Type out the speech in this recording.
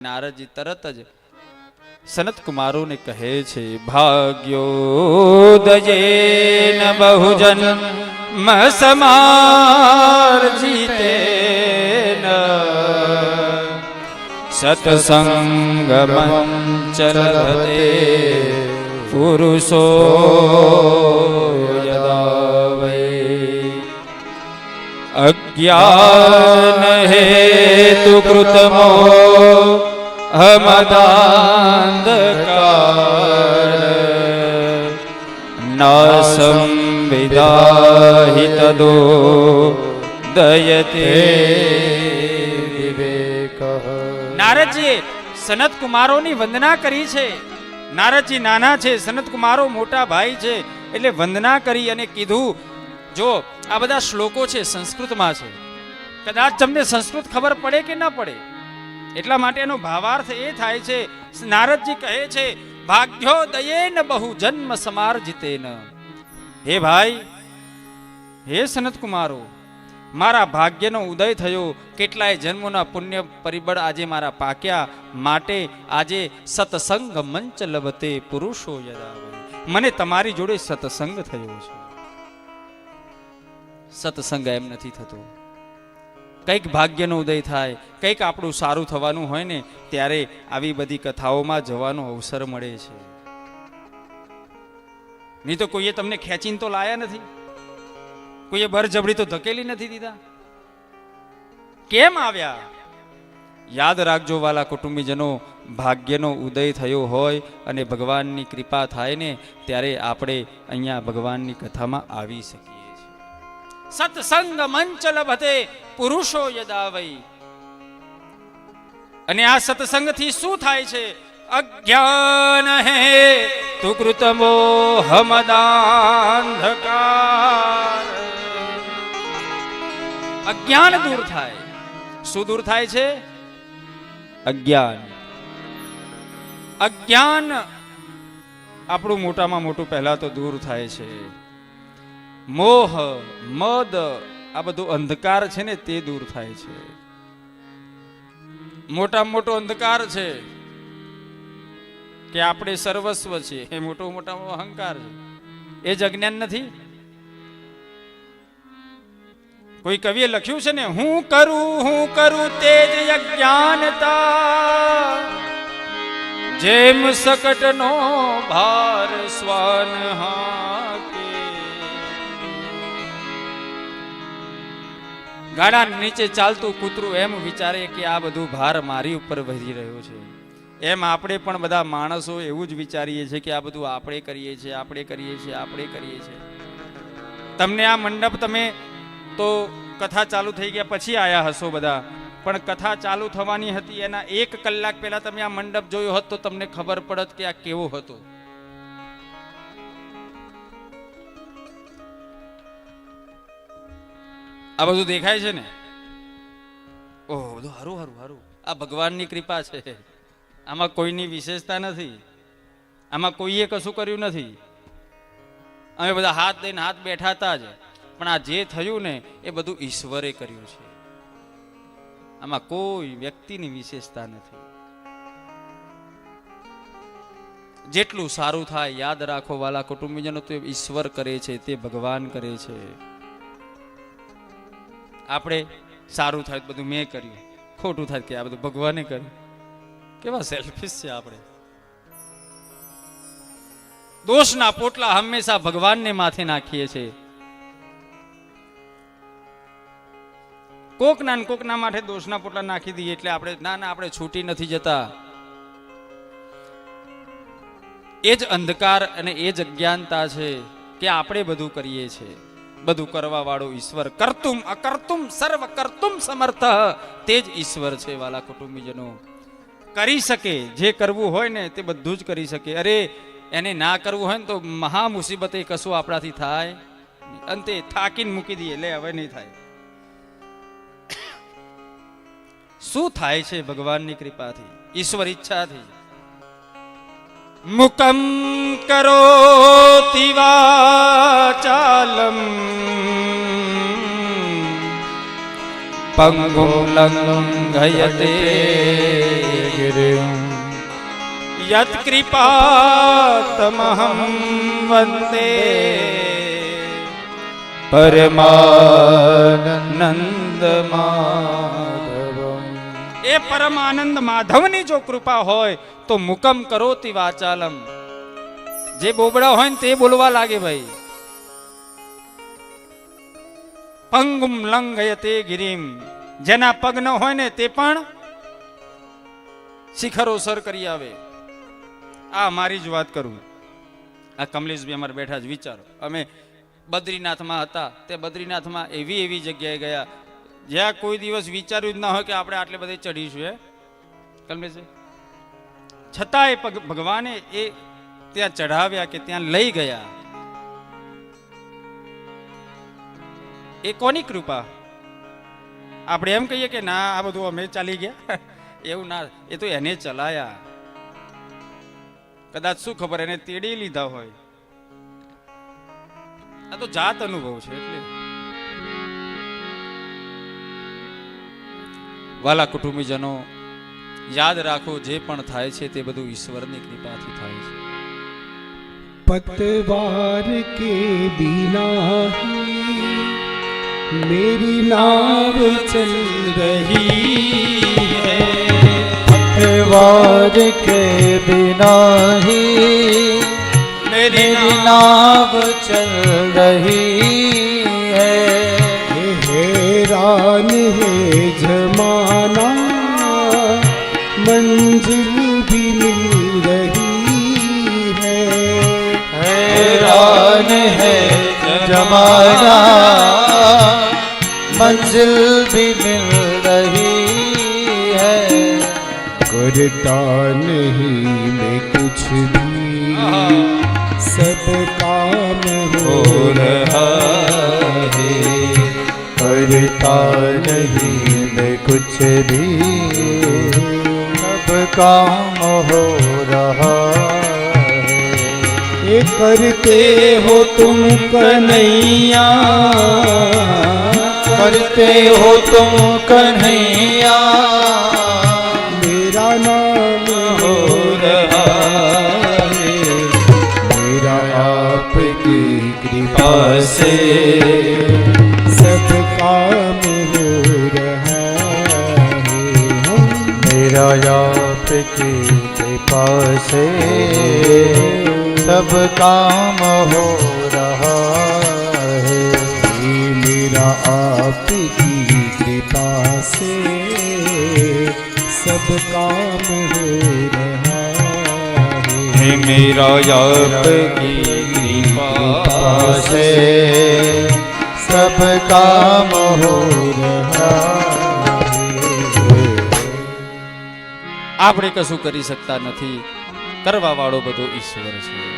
નારદજી તરત જ સનત કુમારોને કહે છે ભાગ્યોદયેન બહુજન મસમાર જીતે સતસંગ યદા પુરુષો અજ્ઞાન હેતુ કૃતમો હમદાંધકાર. ન સંવિદાહિતદો દયતે વિવેક. નારદજીએ સનત કુમારોની વંદના કરી છે. નારદજી નાના છે સનત કુમારો મોટા ભાઈ છે, એટલે વંદના કરી અને કીધું, જો આ બધા શ્લોકો છે સંસ્કૃતમાં છે. કદાચ તમને સંસ્કૃત ખબર પડે કે ના પડે? એટલા માટેનો ભાવાર્થ એ થાય છે, નારદજી કહે છે, ભાગ્યોદયેન બહુ જન્મ સમાર્જિતેન. હે ભાઈ, હે સનત કુમારો મારા ભાગ્યનો ઉદય થયો, કેટલાય જન્મોના પુણ્ય પરિબળ આજે મારા પાક્યા, માટે આજે સત્સંગ મંચ લભતે પુરુષો યદા મને તમારી જોડે સત્સંગ થયો છે. સત્સંગ એમ નથી થતો. કંઈક ભાગ્યનો ઉદય થાય, કંઈક આપણું સારું થવાનું હોય ને, ત્યારે આવી બધી કથાઓમાં જવાનો અવસર મળે છે. નહીં તો કોઈએ તમને ખેંચીને તો લાયા નથી? કોઈએ બરજબડી તો ધકેલી નથી દીધા? કેમ આવ્યા? યાદ રાખજો વાલા કુટુંબીજનો, ભાગ્યનો ઉદય થયો હોય અને ભગવાનની કૃપા થાય ને, ત્યારે આપણે અહીંયા ભગવાનની કથામાં આવી શકીએ. સત્સંગ મંચ લભતે પુરુષો યદાવઈ અને આ સત્સંગથી શું થાય છે? અજ્ઞાન હે તું કૃતમો હમદાંધકાર અજ્ઞાન દૂર થાય. શું દૂર થાય છે? અજ્ઞાન. અજ્ઞાન આપણું મોટામાં મોટું પહેલા તો દૂર થાય છે. મોહ, મદ, આ બધું અંધકાર છે ને તે દૂર થાય છે. મોટામાં મોટો અંધકાર છે કે આપણે સર્વસ્વ છે. એ મોટો મોટા અહંકાર છે. એ જ અજ્ઞાન નથી. કોઈ કવિએ લખ્યું છે ને, હું કરું હું કરું તે જ અજ્ઞાનતા. જેમ સકટનો ભાર સ્વાન ગાડા નીચે ચાલતું કૂતરું એમ વિચારે કે આ બધું ભાર મારી ઉપર વધી રહ્યો છે. એમ આપણે પણ બધા માણસો એવું જ વિચારીએ છીએ કે આ બધું આપણે કરીએ છીએ, આપણે કરીએ છીએ, આપણે કરીએ છીએ. તમને આ મંડપ તમે તો કથા ચાલુ થઈ ગયા પછી આયા હશો બધા. પણ કથા ચાલુ થવાની હતી એના એક કલાક પહેલા તમે આ મંડપ જોયો હોત તો તમને ખબર પડત કે આ કેવો હતો. આ બધું દેખાય છે ને? ઓહ બધું હારું હારું હારું. આ ભગવાનની કૃપા છે. આમાં કોઈની વિશેષતા નથી. આમાં કોઈએ કશું કર્યું નથી. અમે બધા હાથ દઈને હાથ બેઠા હતા જ. પણ આ જે થયું ને એ બધું ઈશ્વરે કર્યું છે. આમાં કોઈ વ્યક્તિની વિશેષતા નથી. જેટલું સારું થાય યાદ રાખો વાલા કુટુંબીજનો તો ઈશ્વર કરે છે તે ભગવાન કરે છે. આપણે સારું થાય બધું મેં કર્યું. ખોટું થાય કે આ બધું ભગવાને કર્યું. કેવા સેલ્ફિશ છે આપણે. દોષના પોટલા હંમેશા ભગવાનને માથે નાખીએ છીએ કોકના ને કોકના માટે દોષના પોટલા નાખી દઈએ એટલે આપણે ના ના, આપણે છૂટી નથી જતા. એ જ અંધકાર અને એ જ અજ્ઞાનતા છે કે આપણે બધું કરીએ છીએ. બધું કરવા વાળો ઈશ્વર. કરતુમ અકર્તુમ, સર્વ કરતુમ સમર્થ. તે જ ઈશ્વર છે વાલા કુટુંબીજનો. કરી શકે, જે કરવું હોય ને તે બધું જ કરી શકે. અરે, એને ના કરવું હોય ને તો મહા મુસીબતે કશું આપણાથી થાય અંતે થાકીને મૂકી દઈએ. લે, હવે નહીં થાય. શું થાય છે ભગવાનની કૃપાથી? ઈશ્વર ઈચ્છાથી. મુકમ કરોતિ વાચાલમ પંગુમ લંઘયતે યત કૃપાતમહં વંદે પરમાનંદ માધવમ એ પરમાનંદ માધવની જો કૃપા હોય, તો મુકમ કરોતિ વાચાલમ જે બોબડા હોય ને તે બોલવા લાગે ભાઈ. પંગુમ લંઘયતે ગિરીમ. જેના પગ ન હોય ને તે પણ શિખરો સર કરી આવે. આ મારી જ વાત કરું. આ કમલેશભાઈ અમારે બેઠા જ વિચારો. અમે બદ્રીનાથમાં હતા. તે બદ્રીનાથમાં એવી એવી જગ્યાએ ગયા. જ્યાં કોઈ દિવસ વિચાર્યું જ ના હોય કે આપણે આટલે બધે ચડીશું એ કમલેશભાઈ છતાં એ ભગવાને એ ત્યાં ચઢાવ્યા કે ત્યાં લઈ ગયા. એ કોની કૃપા? આપણે એમ કહીએ કે ના, આ બધું અમે ચાલી ગયા. એવું ના, એ તો એને ચલાયા. કદાચ શું ખબર, એને તેડી લીધા હોય. આ તો જાત અનુભવ છે, એટલે. વાલા કુટુંબીજનો યાદ રાખો જે પણ થાય છે તે બધું ઈશ્વરની કૃપાથી થાય છે पतवार के बिना ही मेरी नाव चल रही है पतवार के बिना ही मेरी नाव चल रही जमाना मंजिल भी मिल रही है करता नहीं मैं कुछ भी सब काम हो रहा है करता नहीं मैं कुछ भी सब काम हो रहा है ये करते हो तुम कन्हैया करते हो तुम कन्हैया मेरा नाम हो रहा है मेरा आपकी कृपा से सब काम हो रहा है मेरा आपकी कृपा से सब काम हो रहा है ये मेरा आपकी कृपा से सब काम हो रहा है मेरा आपकी कृपा से सब काम हो रहा है આપણે કશું કરી શકતા નથી કરવા વાળો બધો ઈશ્વર છે